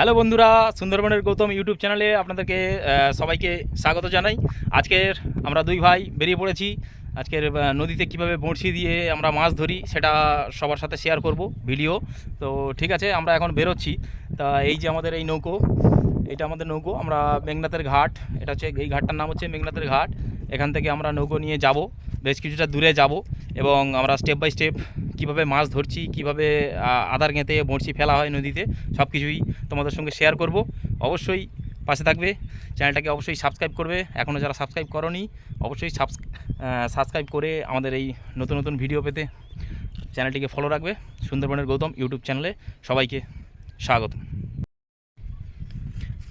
Hello বন্ধুরা, সুন্দরবনের Gautam YouTube চ্যানেলে আপনাদেরকে সবাইকে স্বাগত জানাই। আজকের আমরা দুই ভাই বেরিয়ে পড়েছি। আজকের নদীতে কীভাবে বড়শি দিয়ে আমরা মাছ ধরি সেটা সবার সাথে শেয়ার করব, ভিডিও। তো ঠিক আছে, আমরা এখন বেরোচ্ছি। তা এই যে আমাদের এই নৌকো এটা আমাদের নৌকো, আমরা মেঘনাথের ঘাট, এটা হচ্ছে এই ঘাটটার নাম হচ্ছে মেঘনাথের ঘাট। এখান থেকে আমরা নৌকো নিয়ে যাব, বেশ কিছুটা দূরে যাব এবং আমরা স্টেপ বাই স্টেপ কীভাবে মাছ ধরছি, কীভাবে আদার গেঁথে বড়শি ফেলা হয় নদীতে সব কিছুই তোমাদের সঙ্গে শেয়ার করব। অবশ্যই পাশে থাকবে চ্যানেলটাকে অবশ্যই সাবস্ক্রাইব করবে। এখনও যারা সাবস্ক্রাইব করনি, অবশ্যই সাবস্ক্রাইব করে আমাদের এই নতুন নতুন ভিডিও পেতে চ্যানেলটিকে ফলো রাখবে। সুন্দরবনের গৌতম ইউটিউব চ্যানেলে সবাইকে স্বাগত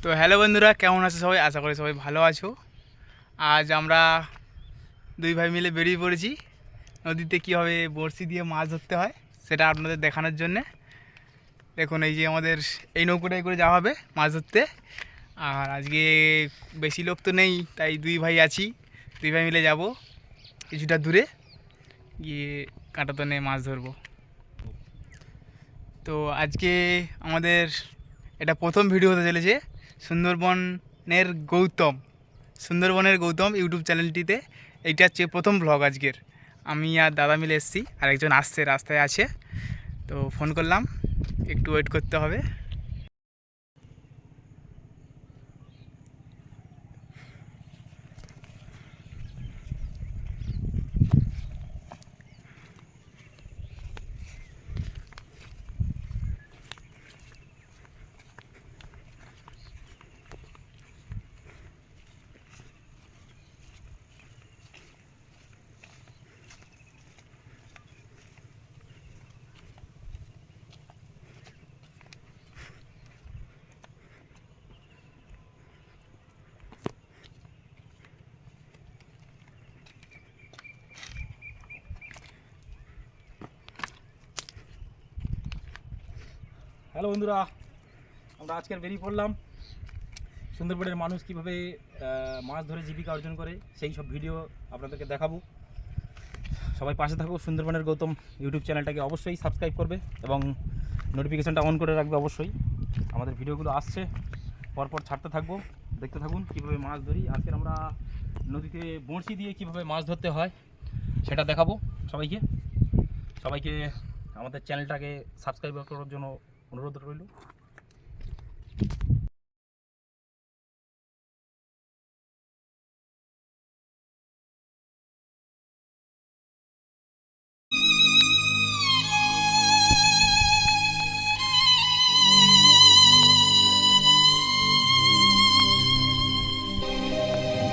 তো হ্যালো বন্ধুরা, কেমন আছো সবাই? আশা করি সবাই ভালো আছো। আজ আমরা দুই ভাই মিলে বেরিয়ে পড়েছি। নদীতে কীভাবে বড়শি দিয়ে মাছ ধরতে হয়, সেটা আপনাদের দেখানোর জন্যে। দেখুন, এই যে আমাদের এই নৌকোটাই করে যাওয়া হবে মাছ ধরতে। আর আজকে বেশি লোক তো নেই, তাই দুই ভাই আছি। দুই ভাই মিলে যাব কিছুটা দূরে। গিয়ে কাঁটাতনে মাছ ধরবো। তো আজকে আমাদের, এটা প্রথম ভিডিও হতে চলেছে। সুন্দরবনের গৌতম। সুন্দরবনের গৌতম ইউটিউব চ্যানেলটিতে এইটা হচ্ছে প্রথম ব্লগ আজকের। আমি আর দাদা মিলে এসেছি আর একজন আসছে, রাস্তায় আছে। তো ফোন করলাম, একটু ওয়েট করতে হবে। হ্যালো বন্ধুরা, আমরা আজকের বেরিয়ে পড়লাম। সুন্দরবনের মানুষ কীভাবে মাছ ধরে জীবিকা অর্জন করে, সেই সব ভিডিও আপনাদেরকে দেখাবো। সবাই পাশে থাকো, সুন্দরবনের গৌতম ইউটিউব চ্যানেলটাকে অবশ্যই সাবস্ক্রাইব করবে এবং নোটিফিকেশানটা অন করে রাখবে অবশ্যই। আমাদের ভিডিওগুলো আসছে, পরপর ছাড়তে থাকব, দেখতে থাকুন কীভাবে মাছ ধরি। আজকের আমরা নদীতে বড়শি দিয়ে কীভাবে মাছ ধরতে হয়, সেটা দেখাবো সবাইকে। সবাইকে আমাদের চ্যানেলটাকে সাবস্ক্রাইব করার জন্য অনুরোধ রইল।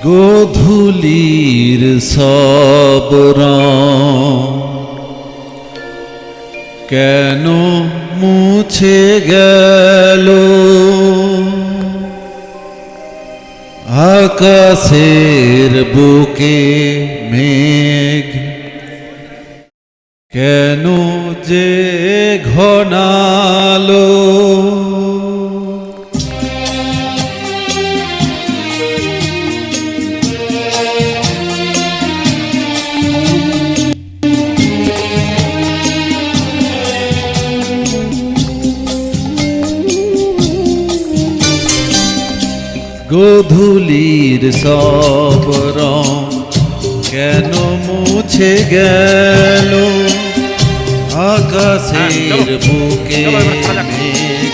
গোধূলির সব রং কেন মুছে গেল। আকাশের বুকে মেঘ। কেন যে ঘনালো গোধূলির সব রং কেন মুছে গেল? আকাশের বুকে যাক। মেঘ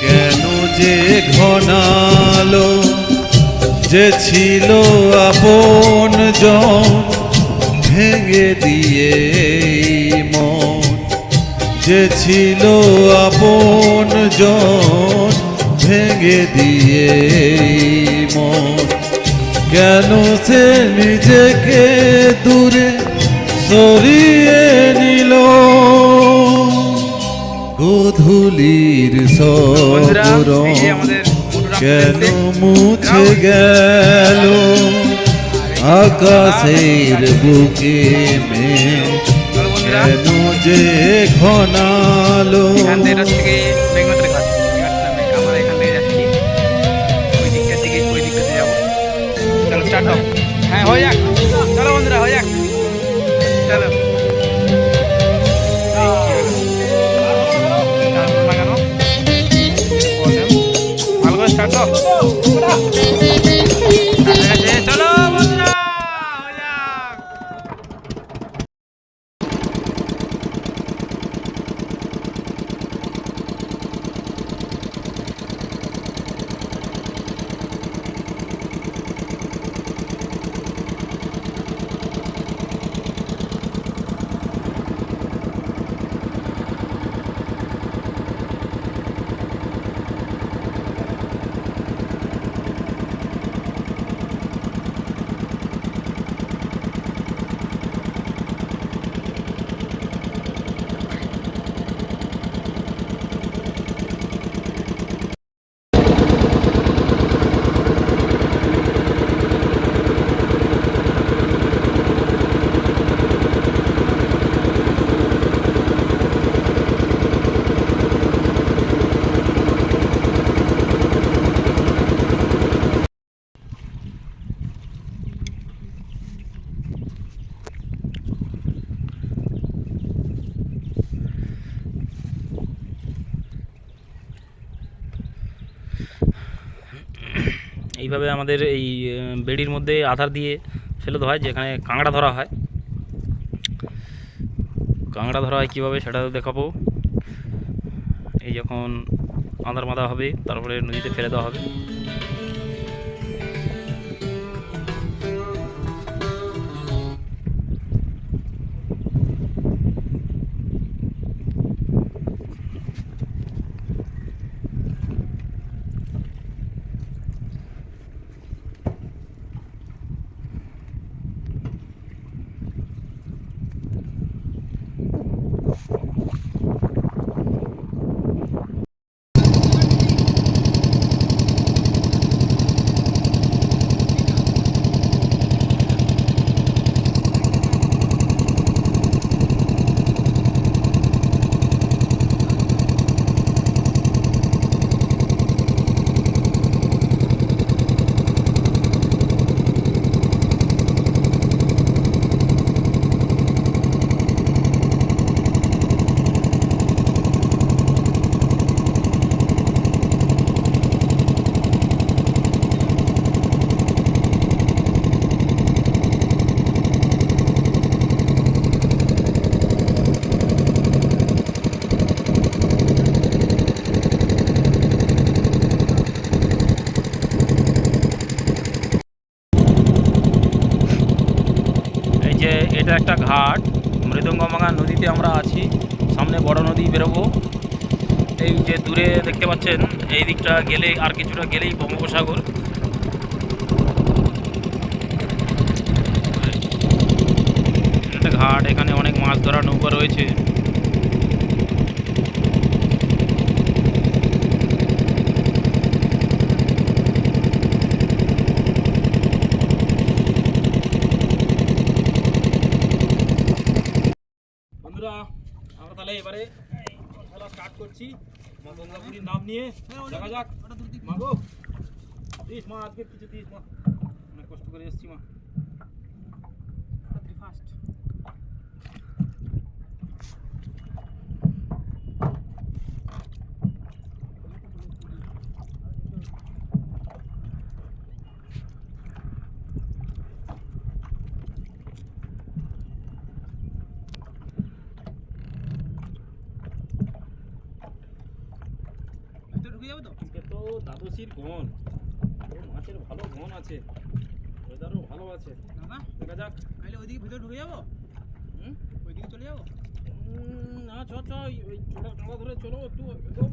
কেন যে ঘনালো? যে ছিল আপন জন ভেঙে দিয়ে মন। যে ছিল আপন জন ভেঙে দিয়ে মন। কেন সে নিজেকে দূরে সরিয়ে নিল? গোধূলির সরং কেন। মুছে গেল? আকাশের বুকে মে কেন যে ঘনালো? দাও হ্যাঁ হয়ে যাক। চলো বন্ধুরা হয়ে যাক। চলো। এইভাবে আমাদের এই বেড়ির মধ্যে আধার দিয়ে ফেলে দেওয়া হয়, যেখানে কাঁকড়া ধরা হয়। কাঁকড়া ধরা হয় কীভাবে সেটা দেখাবো। এই যখন আধার মাদা হবে, তারপরে নদীতে ফেলে দেওয়া হবে এই যে এটা একটা ঘাট, মৃদঙ্গমাঙ্গা নদীতে আমরা আছি। সামনে বড় নদী বেরোবো। এই যে দূরে দেখতে পাচ্ছেন, এই দিকটা গেলে আর কিছুটা গেলেই বঙ্গোপসাগর। ঘাট, এখানে অনেক মাছ ধরা নৌকা রয়েছে বন্ধুরা আমরা এবারে খেলা স্টার্ট করছি। মা গঙ্গাপুরীর নাম নিয়ে। দেখা যাক। মা গো। দিস মা, আজকে কিছু দিস মা। অনেক কষ্ট করে এসছি মা ফার্স্ট ঢুকে যাব তো দ্বাদশীর গন মাছের ভালো গন আছে। ওয়েদারও ভালো আছে। না দেখা যাক। তাহলে ওইদিকে ভিতরে ঢুকে যাব? হুম? ওইদিকে চলে যাব? না চ চ ওই ধরে চলো একটু এগো।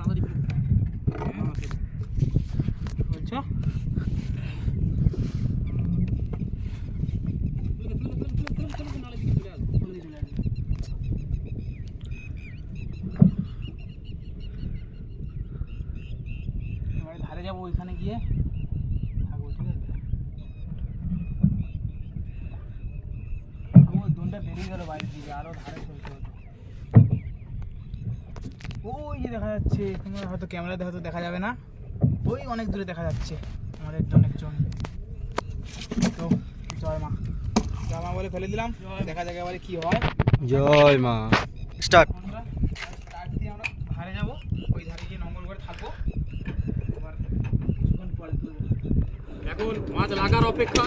তাড়াতাড়ি ফেলে বলছো এবারে ধারে যাব ওইখানে গিয়ে থাকব ঠিক আছে ও দোনটা বেরিয়ে গেল বাইরের দিকে আরও ধারে চলতে হতো ওই যে দেখা যাচ্ছে তোমার হয়তো ক্যামেরাতে হয়তো দেখা যাবে না। ওই অনেক দূরে দেখা যাচ্ছে আমাদের অনেক জন তো জয় মা। জয় মা বলে ফেলে দিলাম দেখা যাক এবারে কি হয়। জয় মা। স্টার্ট আমরা স্টার্ট দিয়ে আমরা ধারে যাব ওই ধারে গিয়ে নম্বর করে থাকব। এখন মাছ লাগার অপেক্ষা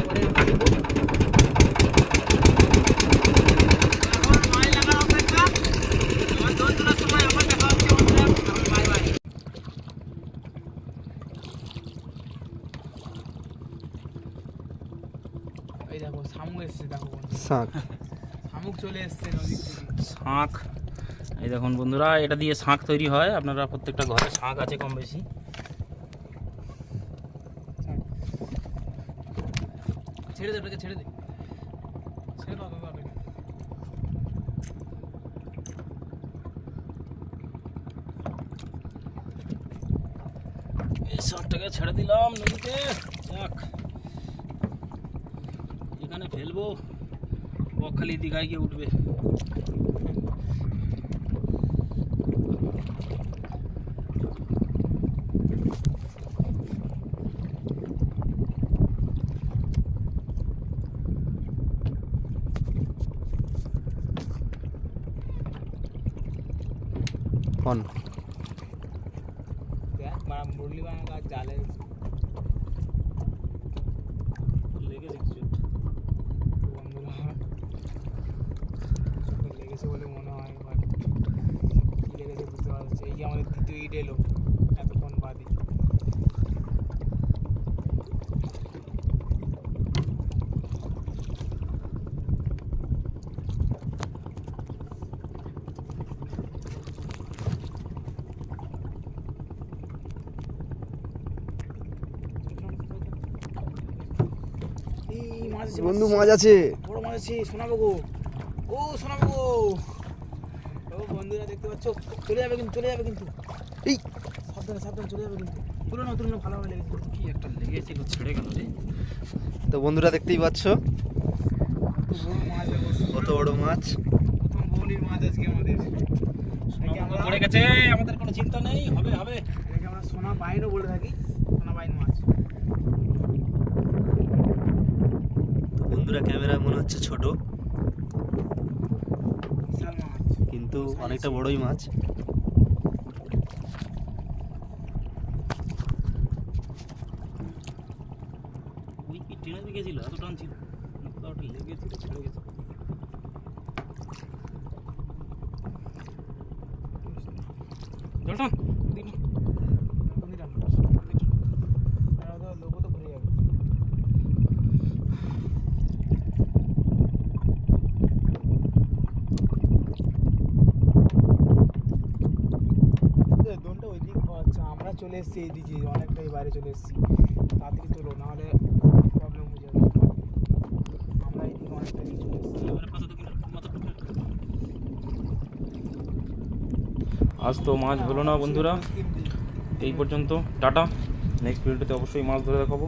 এবারে আমরা দেখব। এখন মাছ লাগার অপেক্ষা। আমার দোল তোলার সময় আবার দেখা হচ্ছে বন্ধুরা। এখন bye bye। এই দেখো শামুক এসছে বন্ধুরা। চলে এসছে শাঁখ। এই দেখুন বন্ধুরা এটা দিয়ে শাঁখ তৈরি হয়। আপনারা প্রত্যেকটা ঘরে শাঁখ আছে কম বেশি। ছেড়ে দে ছেড়ে দে। ছেড়ে দাও দাদা এই শাঁখটাকে ছেড়ে দিলাম নদীতে। যাক এখানে ফেলব। বকখালি দীঘায় গিয়ে উঠবে অন দেখ মা মুরলি বাংলা গাছ জালে লেগেছে কিছু বন্ধুরা সুন্দর লেগেছে বলে মনে হয় বাট কী লেগেছে বুঝতে পারছি। এই যে আমাদের দ্বিতীয় ইট এলো এতক্ষণ বাদে। বন্ধু মাছ আছে। বড় মাছ আছে শোনাবো গো। ও শোনাবো গো ও বন্ধুরা দেখতে পাচ্ছ? চলে যাবে কিন্তু চলে যাবে কিন্তু। এই সাবধানে সাবধানে চলে যাবে কিন্তু। তুলো না ভালোভাবে লেগেছে। কি একটা লেগেছিল ছেড়ে গেল রে। তো বন্ধুরা দেখতেই পাচ্ছ? কত বড় মাছ। দেখো কত বড় মাছ প্রথম বৌনির মাছ আজকে আমাদের পড়ে গেছে আমাদের কোনো চিন্তা নেই হবে হবে। এটাকে আমরা সোনা বাইনও বলে থাকি সোনা বাইন মাছ। তো বন্ধুরা ক্যামেরা মনে হচ্ছে ছোট। কিন্তু অনেকটা বড়ই মাছ ওই কি টেনে দিকে ছিল এত টান ছিল না কোথাও একটা লেগেছিল ছেড়ে গেছে জলটন দিন বন্ধুরা আর ওদের লোগো তো ভরে যাবে এ, দোনটা ওই দিক আচ্ছা আমরা চলে এসেছি এইদিকে অনেকটাই বাইরে চলে এসেছি। তাড়াতাড়ি তোলো, নাহলে প্রবলেম হয়ে যাবে। আমরা এইদিকে অনেকটা এগিয়ে চলে এসেছি। আজ তো মাছ হলো না বন্ধুরা। এই পর্যন্ত, টাটা। নেক্সট ভিডিওতে অবশ্যই মাছ ধরে দেখাবো।